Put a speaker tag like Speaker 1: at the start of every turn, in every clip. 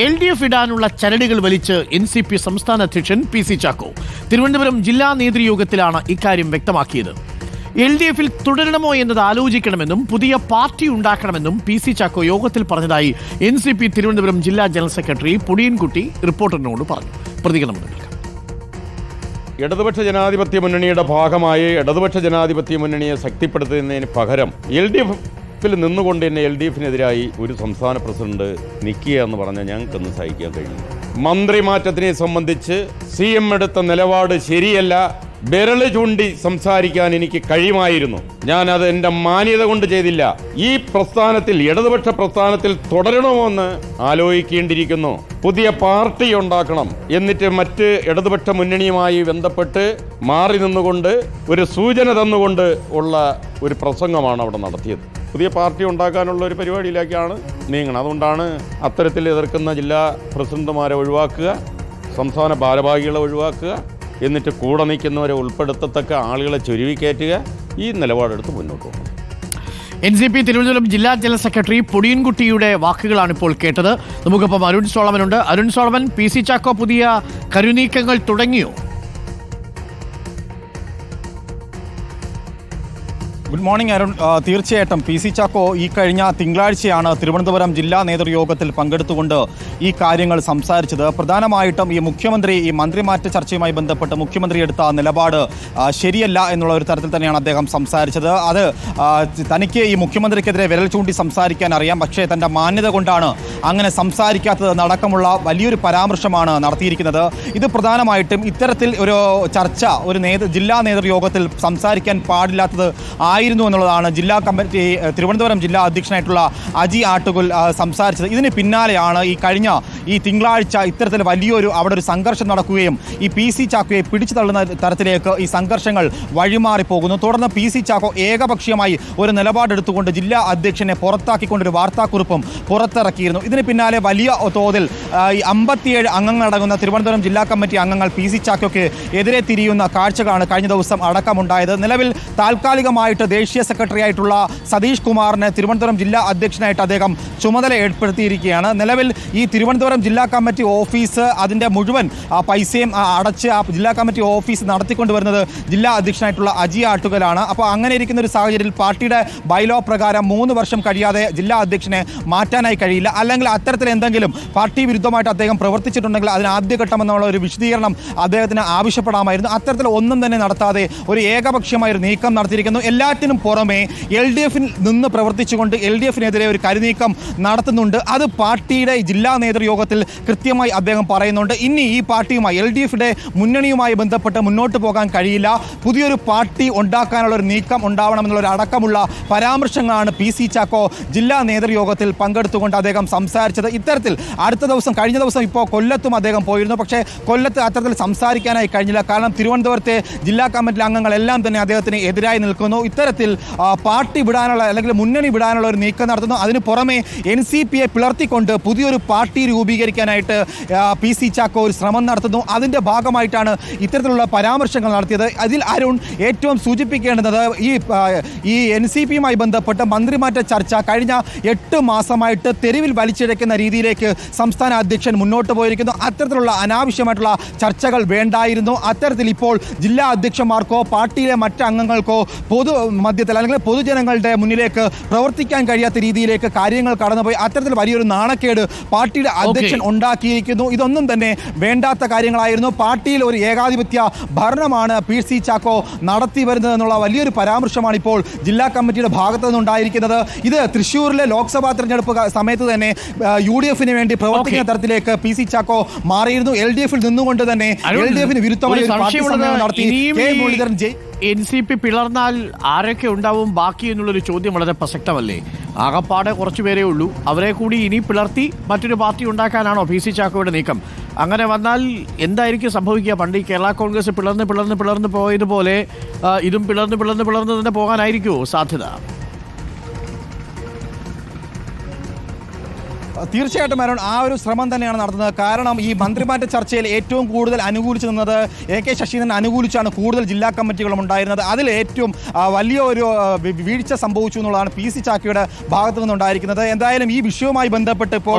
Speaker 1: L D F ഇടാനുള്ള ചരടുകൾ വലിച്ച് N C P സംസ്ഥാന അധ്യക്ഷൻ പി സി ചാക്കോ. തിരുവനന്തപുരം ജില്ലാ നേതൃയോഗത്തിലാണ് ഇക്കാര്യം വ്യക്തമാക്കിയത്. എൽ ഡി എഫിൽ തുടരണമോ എന്നത് ആലോചിക്കണമെന്നും പുതിയ പാർട്ടി ഉണ്ടാക്കണമെന്നും പി സി ചാക്കോ യോഗത്തിൽ പറഞ്ഞതായി എൻ സി പി തിരുവനന്തപുരം ജില്ലാ ജനറൽ സെക്രട്ടറി പൊടിയൻകുട്ടി റിപ്പോർട്ടറിനോട് പറഞ്ഞു. പ്രതികരണം
Speaker 2: ഇടതുപക്ഷ ജനാധിപത്യ മുന്നണിയുടെ ഭാഗമായി ഇടതുപക്ഷ ജനാധിപത്യ മുന്നണിയെ ശക്തിപ്പെടുത്തുന്നതിന് പകരം എൽ ഡി എഫിൽ നിന്നുകൊണ്ട് തന്നെ എൽ ഡി എഫിനെതിരായി ഒരു സംസ്ഥാന പ്രസിഡന്റ് നിൽക്കുക എന്ന് പറഞ്ഞാൽ ഞങ്ങൾക്കൊന്ന് സഹിക്കാൻ കഴിയും. മന്ത്രിമാറ്റത്തിനെ സംബന്ധിച്ച് സി എം എടുത്ത നിലപാട് ശരിയല്ല. വിരൽ ചൂണ്ടി സംസാരിക്കാൻ എനിക്ക് കഴിയുമായിരുന്നു. ഞാൻ അത് എന്റെ മാന്യത കൊണ്ട് ചെയ്തില്ല. ഈ പ്രസ്ഥാനത്തിൽ ഇടതുപക്ഷ പ്രസ്ഥാനത്തിൽ തുടരണമോ എന്ന് ആലോചിക്കേണ്ടിയിരിക്കുന്നു. പുതിയ പാർട്ടി ഉണ്ടാക്കണം. എന്നിട്ട് മറ്റ് ഇടതുപക്ഷ മുന്നണിയുമായി ബന്ധപ്പെട്ട് മാറി നിന്നുകൊണ്ട് ഒരു സൂചന തന്നുകൊണ്ട് ഉള്ള ഒരു പ്രസംഗമാണ് അവിടെ നടത്തിയത്. പുതിയ പാർട്ടി ഉണ്ടാക്കാനുള്ള ഒരു പരിപാടിയിലേക്കാണ് നീങ്ങണം അതുകൊണ്ടാണ് അത്തരത്തിൽ എതിർക്കുന്ന ജില്ലാ പ്രസിഡന്റുമാരെ ഒഴിവാക്കുക സംസ്ഥാന ഭാരവാഹികളെ ഒഴിവാക്കുക എന്നിട്ട് കൂടെ നിൽക്കുന്നവരെ ഉൾപ്പെടുത്തത്തക്ക ആളുകളെ ചുരുവിക്കയറ്റുക ഈ നിലപാടെടുത്ത് മുന്നോട്ട് പോകണം.
Speaker 1: എൻ സി പി തിരുവനന്തപുരം ജില്ലാ ജനറൽ സെക്രട്ടറി പൊടിയൻകുട്ടിയുടെ വാക്കുകളാണ് ഇപ്പോൾ കേട്ടത്. നമുക്കിപ്പം അരുൺ സോളമനുണ്ട്. Arun Solomon P C Chacko പുതിയ കരുനീക്കങ്ങൾ തുടങ്ങിയോ?
Speaker 3: ഗുഡ് മോർണിംഗ് അരുൺ തീർച്ചയായിട്ടും. പി സി ചാക്കോ ഈ കഴിഞ്ഞ തിങ്കളാഴ്ചയാണ് തിരുവനന്തപുരം ജില്ലാ നേതൃയോഗത്തിൽ പങ്കെടുത്തുകൊണ്ട് ഈ കാര്യങ്ങൾ സംസാരിച്ചത്. പ്രധാനമായിട്ടും ഈ മുഖ്യമന്ത്രി ഈ മന്ത്രിമാറ്റ ചർച്ചയുമായി ബന്ധപ്പെട്ട് മുഖ്യമന്ത്രി എടുത്ത നിലപാട് ശരിയല്ല എന്നുള്ള ഒരു തരത്തിൽ തന്നെയാണ് അദ്ദേഹം സംസാരിച്ചത്. അത് തനിക്ക് ഈ മുഖ്യമന്ത്രിക്കെതിരെ വിരൽ ചൂണ്ടി സംസാരിക്കാൻ അറിയാം. പക്ഷേ തന്റെ മാന്യത കൊണ്ടാണ് അങ്ങനെ സംസാരിക്കാത്തത് നടക്കമുള്ള വലിയൊരു പരാമർശമാണ് നടത്തിയിരിക്കുന്നത്. ഇത് പ്രധാനമായിട്ടും ഇത്തരത്തിൽ ഒരു ചർച്ച ഒരു ജില്ലാ നേതൃയോഗത്തിൽ സംസാരിക്കാൻ പാടില്ലാത്തത് ആയിരുന്നു എന്നുള്ളതാണ് ജില്ലാ കമ്മിറ്റി തിരുവനന്തപുരം ജില്ലാ അധ്യക്ഷനായിട്ടുള്ള അജി ആട്ടുകുൽ സംസാരിച്ചത്. ഇതിന് പിന്നാലെയാണ് ഈ കഴിഞ്ഞ ഈ തിങ്കളാഴ്ച ഇത്തരത്തിൽ വലിയൊരു അവിടെ ഒരു സംഘർഷം നടക്കുകയും ഈ പി സി ചാക്കോയെ പിടിച്ചു തള്ളുന്ന തരത്തിലേക്ക് ഈ സംഘർഷങ്ങൾ വഴിമാറിപ്പോകുന്നു തുടർന്ന് പി സി ചാക്കോ ഏകപക്ഷീയമായി ഒരു നിലപാടെടുത്തുകൊണ്ട് ജില്ലാ അധ്യക്ഷനെ പുറത്താക്കിക്കൊണ്ടൊരു വാർത്താക്കുറിപ്പും പുറത്തിറക്കിയിരുന്നു. ഇതിന് പിന്നാലെ വലിയ തോതിൽ ഈ അമ്പത്തിയേഴ് അംഗങ്ങളടങ്ങുന്ന തിരുവനന്തപുരം ജില്ലാ കമ്മിറ്റി അംഗങ്ങൾ പി സി ചാക്കോയ്ക്ക് എതിരെ തിരിയുന്ന കാഴ്ചകളാണ് കഴിഞ്ഞ ദിവസം അടക്കമുണ്ടായത്. നിലവിൽ താൽക്കാലികമായിട്ട് ദേശീയ സെക്രട്ടറി ആയിട്ടുള്ള സതീഷ് കുമാറിനെ തിരുവനന്തപുരം ജില്ലാ അധ്യക്ഷനായിട്ട് അദ്ദേഹം ചുമതല ഏർപ്പെടുത്തിയിരിക്കുകയാണ്. നിലവിൽ ഈ തിരുവനന്തപുരം ജില്ലാ കമ്മിറ്റി ഓഫീസ് അതിന്റെ മുഴുവൻ പൈസയും അടച്ച് ആ ജില്ലാ കമ്മിറ്റി ഓഫീസ് നടത്തിക്കൊണ്ടുവരുന്നത് ജില്ലാ അധ്യക്ഷനായിട്ടുള്ള അജി ആട്ടുകലാണ്. അപ്പോൾ അങ്ങനെ ഇരിക്കുന്ന ഒരു സാഹചര്യത്തിൽ പാർട്ടിയുടെ ബൈലോ പ്രകാരം മൂന്ന് വർഷം കഴിയാതെ ജില്ലാ അധ്യക്ഷനെ മാറ്റാനായി കഴിയില്ല. അല്ലെങ്കിൽ അത്തരത്തിൽ എന്തെങ്കിലും പാർട്ടി വിരുദ്ധമായിട്ട് അദ്ദേഹം പ്രവർത്തിച്ചിട്ടുണ്ടെങ്കിൽ അതിന് ആദ്യഘട്ടം എന്നുള്ള ഒരു വിശദീകരണം അദ്ദേഹത്തിന് ആവശ്യപ്പെടാമായിരുന്നു. അത്തരത്തിൽ ഒന്നും തന്നെ നടത്താതെ ഒരു ഏകപക്ഷീയമായ ഒരു നീക്കം നടത്തിയിരിക്കുന്നു. എല്ലാറ്റിനും പുറമെ എൽ ഡി എഫിൽ നിന്ന് പ്രവർത്തിച്ചുകൊണ്ട് എൽ ഡി എഫിനെതിരെ ഒരു കരുനീക്കം നടത്തുന്നുണ്ട്. അത് പാർട്ടിയുടെ ജില്ലാ നേതൃയോഗത്തിൽ കൃത്യമായി അദ്ദേഹം പറയുന്നുണ്ട്. ഇനി ഈ പാർട്ടിയുമായി എൽ ഡി എഫിന്റെ മുന്നണിയുമായി ബന്ധപ്പെട്ട് മുന്നോട്ട് പോകാൻ കഴിയില്ല. പുതിയൊരു പാർട്ടി ഉണ്ടാക്കാനുള്ള ഒരു നീക്കം ഉണ്ടാവണമെന്നുള്ള ഒരു അടക്കമുള്ള പരാമർശങ്ങളാണ് പി സി ചാക്കോ ജില്ലാ നേതൃയോഗത്തിൽ പങ്കെടുത്തുകൊണ്ട് അദ്ദേഹം സംസാരിച്ചത്. ഇത്തരത്തിൽ അടുത്ത ദിവസം കഴിഞ്ഞ ദിവസം ഇപ്പോൾ കൊല്ലത്തും അദ്ദേഹം പോയിരുന്നു. പക്ഷേ കൊല്ലത്ത് അത്തരത്തിൽ സംസാരിക്കാനായി കഴിഞ്ഞില്ല. കാരണം തിരുവനന്തപുരത്തെ ജില്ലാ കമ്മിറ്റി അംഗങ്ങളെല്ലാം തന്നെ അദ്ദേഹത്തിന് എതിരായി നിൽക്കുന്നു. ഇത്തരത്തിൽ ആ, പാർട്ടി വിടാനുള്ള അല്ലെങ്കിൽ മുന്നണി വിടാനുള്ള ഒരു നീക്കം നടത്തുന്നു. അതിന് പുറമെ എൻ സി പിയെ പിളർത്തിക്കൊണ്ട് പുതിയൊരു പാർട്ടി രൂപീകരിക്കാനായിട്ട് പി സി ചാക്കോ ഒരു ശ്രമം നടത്തുന്നു. അതിന്റെ ഭാഗമായിട്ടാണ് ഇത്തരത്തിലുള്ള പരാമർശങ്ങൾ നടത്തിയത്. അതിൽ അരുൺ ഏറ്റവും സൂചിപ്പിക്കേണ്ടത് ഈ ഈ എൻ സി പിയുമായി ബന്ധപ്പെട്ട് മന്ത്രിമാറ്റ ചർച്ച കഴിഞ്ഞ എട്ട് മാസമായിട്ട് തെരുവിൽ വലിച്ചിഴക്കുന്ന രീതിയിലേക്ക് സംസ്ഥാന അധ്യക്ഷൻ മുന്നോട്ട് പോയിരിക്കുന്നു. അത്തരത്തിലുള്ള അനാവശ്യമായിട്ടുള്ള ചർച്ചകൾ വേണ്ടായിരുന്നു. അത്തരത്തിൽ ഇപ്പോൾ ജില്ലാ അധ്യക്ഷന്മാർക്കോ പാർട്ടിയിലെ മറ്റ് അംഗങ്ങൾക്കോ പൊതു മധ്യത്തിൽ അല്ലെങ്കിൽ പൊതുജനങ്ങളുടെ മുന്നിലേക്ക് പ്രവർത്തിക്കാൻ കഴിയാത്ത രീതിയിലേക്ക് കാര്യങ്ങൾ കടന്നുപോയി. അത്തരത്തിൽ വലിയൊരു നാണക്കേട് പാർട്ടിയുടെ അധ്യക്ഷൻ ഉണ്ടാക്കിയിരിക്കുന്നു. ഇതൊന്നും തന്നെ വേണ്ടാത്ത കാര്യങ്ങളായിരുന്നു. പാർട്ടിയിൽ ഒരു ഏകാധിപത്യ ഭരണമാണ് പി സി ചാക്കോ നടത്തി വരുന്നത് എന്നുള്ള വലിയൊരു പരാമർശമാണ് ഇപ്പോൾ ജില്ലാ കമ്മിറ്റിയുടെ ഭാഗത്തു നിന്നുണ്ടായിരിക്കുന്നത്. ഇത് തൃശ്ശൂരിലെ ലോക്സഭാ തെരഞ്ഞെടുപ്പ് സമയത്ത് തന്നെ യു ഡി എഫിന് വേണ്ടി പ്രവർത്തിക്കുന്ന തരത്തിലേക്ക് പി സി ചാക്കോ മാറിയിരുന്നു. എൽ ഡി എഫിൽ നിന്നുകൊണ്ട് തന്നെ എൽ ഡി എഫിന് വിരുദ്ധമായ
Speaker 1: ഒരു
Speaker 3: പാർട്ടി നടത്തി. കെ മുരളീധരൻ ജയ്
Speaker 1: എൻ സി പി പിളർന്നാൽ ആരൊക്കെ ഉണ്ടാവും ബാക്കി എന്നുള്ളൊരു ചോദ്യം വളരെ പ്രസക്തമല്ലേ? ആകപ്പാടെ കുറച്ചു പേരേ ഉള്ളൂ. അവരെ കൂടി ഇനി പിളർത്തി മറ്റൊരു പാർട്ടി ഉണ്ടാക്കാനാണോ പി സി ചാക്കോയുടെ നീക്കം? അങ്ങനെ വന്നാൽ എന്തായിരിക്കും സംഭവിക്കുക? പണ്ട് ഈ കേരള കോൺഗ്രസ് പിളർന്ന് പിളർന്ന് പിളർന്ന് പോയതുപോലെ ഇതും പിളർന്ന് പിളർന്ന് പിളർന്ന് തന്നെ പോകാനായിരിക്കുമോ സാധ്യത?
Speaker 3: തീർച്ചയായിട്ടും അരുൺ ആ ഒരു ശ്രമം തന്നെയാണ് നടത്തുന്നത്. കാരണം ഈ മന്ത്രിമാരുടെ ചർച്ചയിൽ ഏറ്റവും കൂടുതൽ അനുകൂലിച്ചു നിന്നത് എ കെ ശശീന്ദ്രൻ അനുകൂലിച്ചാണ് കൂടുതൽ ജില്ലാ കമ്മിറ്റികളും ഉണ്ടായിരുന്നത്. അതിൽ ഏറ്റവും വലിയ ഒരു വീഴ്ച സംഭവിച്ചു എന്നുള്ളതാണ് പി സി ചാക്കിയുടെ ഭാഗത്തു നിന്നുണ്ടായിരിക്കുന്നത്. എന്തായാലും ഈ വിഷയവുമായി ബന്ധപ്പെട്ട് ഇപ്പോൾ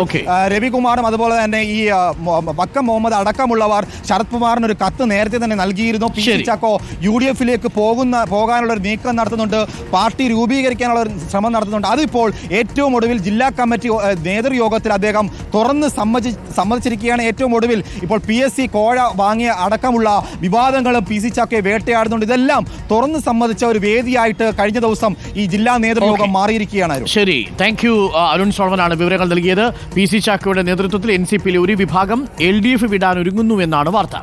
Speaker 3: രവികുമാറും അതുപോലെ തന്നെ ഈ വക്കം മുഹമ്മദ് അടക്കമുള്ളവർ ശരത് കുമാറിന് ഒരു കത്ത് നേരത്തെ തന്നെ നൽകിയിരുന്നു. P C Chacko U D എഫിലേക്ക് പോകുന്ന പോകാനുള്ള ഒരു നീക്കം നടത്തുന്നുണ്ട്. പാർട്ടി രൂപീകരിക്കാനുള്ള ഒരു ശ്രമം നടത്തുന്നുണ്ട്. അതിപ്പോൾ ഏറ്റവും ഒടുവിൽ ജില്ലാ കമ്മിറ്റി ഏ, നേതൃയോഗത്തിൽ അദ്ദേഹം തുറന്ന് സമ്മതി സമ്മതിച്ചിരിക്കുകയാണ് ഏറ്റവും ഒടുവിൽ. ഇപ്പോൾ പി എസ് സി കോഴ വാങ്ങിയ അടക്കമുള്ള വിവാദങ്ങളും പി സി ചാക്കയെ വേട്ടയാടുന്നുണ്ട്. ഇതെല്ലാം തുറന്ന് സമ്മതിച്ച ഒരു വേദിയായിട്ട് കഴിഞ്ഞ ദിവസം ഈ ജില്ലാ നേതൃയോഗം. മാറിയിരിക്കുകയാണ്.
Speaker 1: ശരി. താങ്ക് യു അരുൺ സോളമനാണ് വിവരങ്ങൾ നൽകിയത്. പി സി ചാക്കയുടെ നേതൃത്വത്തിൽ എൻ സി പിയിലെ ഒരു വിഭാഗം എൽ ഡി എഫ് വിടാൻ ഒരുങ്ങുന്നു എന്നാണ് വാർത്ത.